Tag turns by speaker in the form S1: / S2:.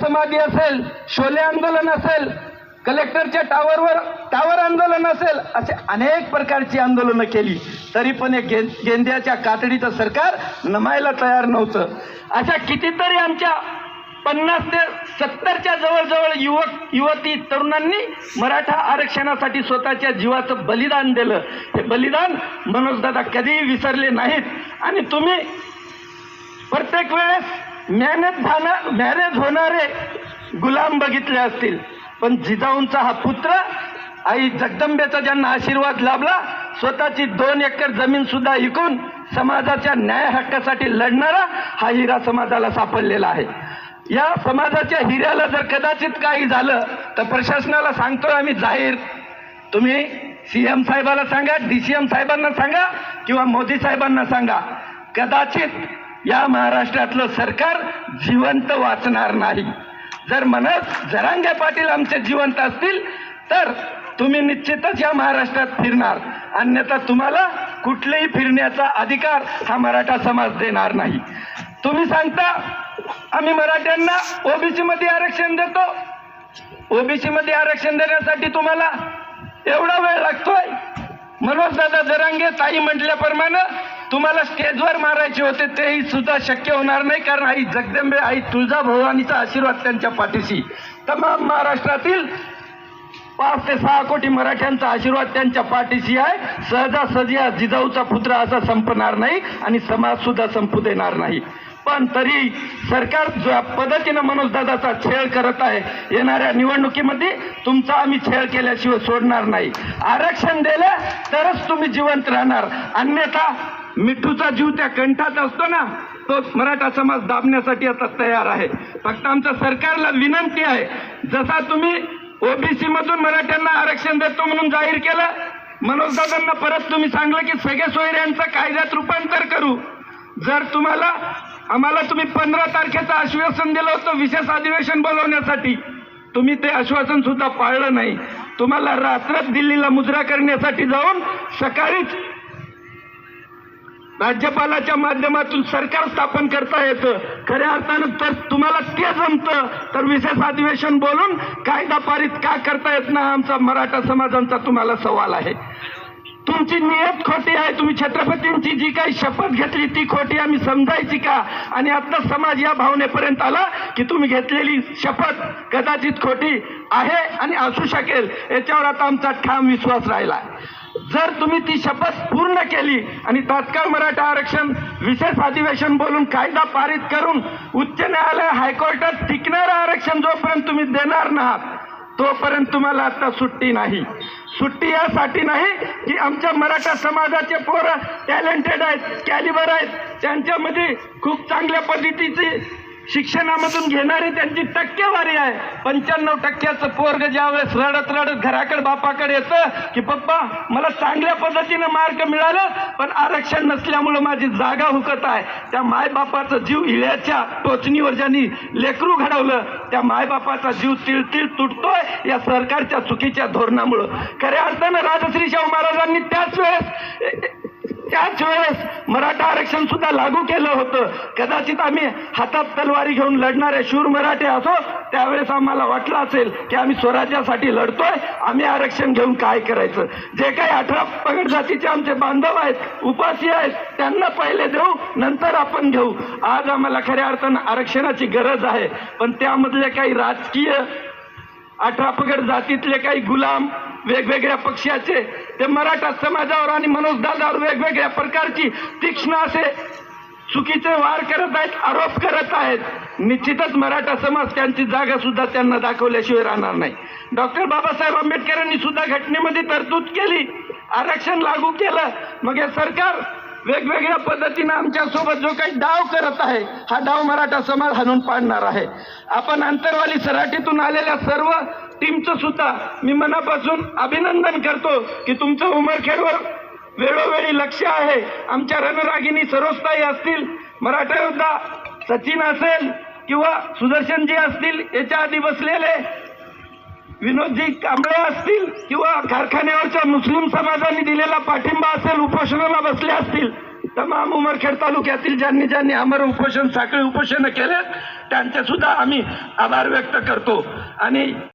S1: समाधी असेल शोले आंदोलन असेल कलेक्टरच्या टावरवर टावर आंदोलन असेल असे अनेक प्रकारची आंदोलनं केली. तरी पण एक गे गेंद्याच्या कातडीचं सरकार नमायला तयार नव्हतं. अशा कितीतरी आमच्या पन्नास ते सत्तरच्या जवळजवळ युवक युवती तरुणांनी मराठा आरक्षणासाठी स्वतःच्या जीवाचं बलिदान दिलं. हे बलिदान मनोजदादा कधीही विसरले नाहीत. आणि तुम्ही प्रत्येक वेळेस मॅनेज झाला मॅरेज होणारे गुलाम बघितले असतील. पण जिजाऊंचा हा पुत्र आई जगदंबेचा ज्यांना आशीर्वाद लाभला स्वतःची दोन एकर जमीन सुद्धा विकून समाजाच्या न्याय हक्कासाठी लढणारा हा हिरा समाजाला सापडलेला आहे. या समाजाच्या हिऱ्याला जर कदाचित काही झालं तर प्रशासनाला सांगतोय आम्ही जाहीर. तुम्ही सी एम साहेबाला सांगा डी सी एम साहेबांना सांगा किंवा मोदी साहेबांना सांगा. कदाचित या महाराष्ट्रातलं सरकार जिवंत वाचणार नाही. जर मनस जरांगे पाटील आमचे जिवंत असतील तर तुम्ही निश्चितच या महाराष्ट्रात फिरणार. अन्यथा तुम्हाला कुठलेही फिरण्याचा अधिकार हा मराठा समाज देणार नाही. तुम्ही सांगता आम्ही मराठ्यांना ओबीसी मध्ये आरक्षण देतो. ओबीसी मध्ये आरक्षण देण्यासाठी तुम्हाला एवढा वेळ लागतोय? मनोज दादा जरांगे ताई म्हटल्याप्रमाणे तुम्हाला स्टेजवर मारायचे होते तेही सुद्धा शक्य होणार नाही कारण आई जगदंबे आई तुळजाभवानीचा आशीर्वाद त्यांच्या पाठीशी. तमाम महाराष्ट्रातील पाच ते सहा कोटी मराठ्यांचा आशीर्वाद त्यांच्या पाठीशी आहे. सहजासहजी हा जिजाऊचा पुत्र असा संपणार नाही आणि समाज सुद्धा संपू देणार नाही. पण तरी सरकार ज्या पद्धतीनं मनोजदादाचा छेळ करत आहे येणाऱ्या निवडणुकीमध्ये तुमचा आम्ही छेळ केल्याशिवाय सोडणार नाही. आरक्षण दिलं तरच तुम्ही जिवंत राहणार. अन्यथा मिठूचा जीव त्या कंठात असतो ना तो मराठा समाज दाबण्यासाठी आता तयार आहे. फक्त आमच्या सरकारला विनंती आहे जसा तुम्ही ओबीसी मधून मराठ्यांना आरक्षण देतो म्हणून जाहीर केलं मनोजदादांना परत तुम्ही सांगलं की सगळे सोयऱ्यांचं कायद्यात रूपांतर करू. जर तुम्हाला आम्हाला तुम्ही पंधरा तारखेचं आश्वासन दिलं होतं विशेष अधिवेशन बोलवण्यासाठी. तुम्ही ते आश्वासन सुद्धा पाळलं नाही. तुम्हाला रात्रात दिल्लीला मुजरा करण्यासाठी जाऊन सकाळीच राज्यपालाच्या माध्यमातून सरकार स्थापन करता येतं. खऱ्या अर्थानं तर तुम्हाला ते जमतं. तर विशेष अधिवेशन बोलून कायदा पारित का करता येत ना आमचा मराठा समाजांचा तुम्हाला सवाल आहे. तुमची नियत खोटी आहे तुम्ही छत्रपतींची जी काही शपथ घेतली ती खोटी आम्ही समजायची का? आणि आता समाज या भावनेपर्यंत आला की तुम्ही घेतलेली शपथ कदाचित खोटी आहे आणि असू शकेल. याच्यावर आता आमचा ठाम विश्वास राहिला जर तुम्ही ती शपथ पूर्ण केली आणि तात्काळ मराठा आरक्षण विशेष अधिवेशन बोलून कायदा पारित करून उच्च न्यायालय हायकोर्टात टिकणारं आरक्षण जोपर्यंत तुम्ही देणार नाहात तोपर्यंत तुम्हाला आता सुट्टी नाही. सुट्टी यासाठी नाही की आमच्या मराठा समाजाचे पोरं टॅलेंटेड आहेत कॅलिबर आहेत. त्यांच्यामध्ये खूप चांगल्या पद्धतीची शिक्षणामधून घेणारी त्यांची टक्केवारी आहे. पंच्याण्णव टक्क्याचं पोरग ज्यावेळेस रडत रडत घराकडे बापाकडे येतं की पप्पा मला चांगल्या पद्धतीनं मार्क मिळालं पण आरक्षण नसल्यामुळं माझी जागा हुकत आहे. त्या मायबापाचा जीव हिळ्याच्या टोचणीवर ज्यांनी लेकरू घडवलं त्या मायबापाचा जीव तिळतिळ तुटतोय या सरकारच्या चुकीच्या धोरणामुळं. खऱ्या अर्थानं राजश्री शाहू महाराजांनी त्याच वेळेस त्याच वेळेस मराठा आरक्षण सुद्धा लागू केलं होतं. कदाचित आम्ही हातात तलवारी घेऊन लढणारे शूर मराठे असो त्यावेळेस आम्हाला वाटलं असेल की आम्ही स्वराज्यासाठी लढतोय आम्ही आरक्षण घेऊन काय करायचं? जे काही अठरा पगड जातीचे आमचे बांधव आहेत उपासी आहेत त्यांना पहिले देऊ नंतर आपण घेऊ. आज आम्हाला खऱ्या अर्थानं आरक्षणाची गरज आहे. पण त्यामधले काही राजकीय अठरा पगड जातीतले काही गुलाम वेगवेगळ्या पक्षाचे ते मराठा समाजावर आणि मनोजदादावर वेगवेगळ्या प्रकारची तीक्ष्ण असे चुकीचे वार करत आहेत आरोप करत आहेत. निश्चितच मराठा समाज त्यांची जागा सुद्धा त्यांना दाखवल्याशिवाय राहणार नाही. डॉक्टर बाबासाहेब आंबेडकरांनी सुद्धा घटनेमध्ये तरतूद केली आरक्षण लागू केलं. मग हे सरकार वेगवेगळ्या पद्धतीनं आमच्यासोबत जो काही डाव करत आहे हा डाव मराठा समाज हाणून पाडणार आहे. आपण अंतरवाली सराटीतून आलेल्या सर्व टीमचं सुद्धा मी मनापासून अभिनंदन करतो की तुमचं उमरखेडवर वेळोवेळी लक्ष आहे. आमच्या रणरागिनी सरोजताई असतील मराठा योद्धा सचिन असेल किंवा सुदर्शनजी असतील याच्या आधी बसलेले विनोदजी कांबळे असतील किंवा कारखान्यावरच्या मुस्लिम समाजाने दिलेला पाठिंबा असेल उपोषणाला बसले असतील तमाम उमरखेड तालुक्यातील ज्यांनी ज्यांनी अमर उपोषण साखळी उपोषण केले त्यांचे सुद्धा आम्ही आभार व्यक्त करतो. आणि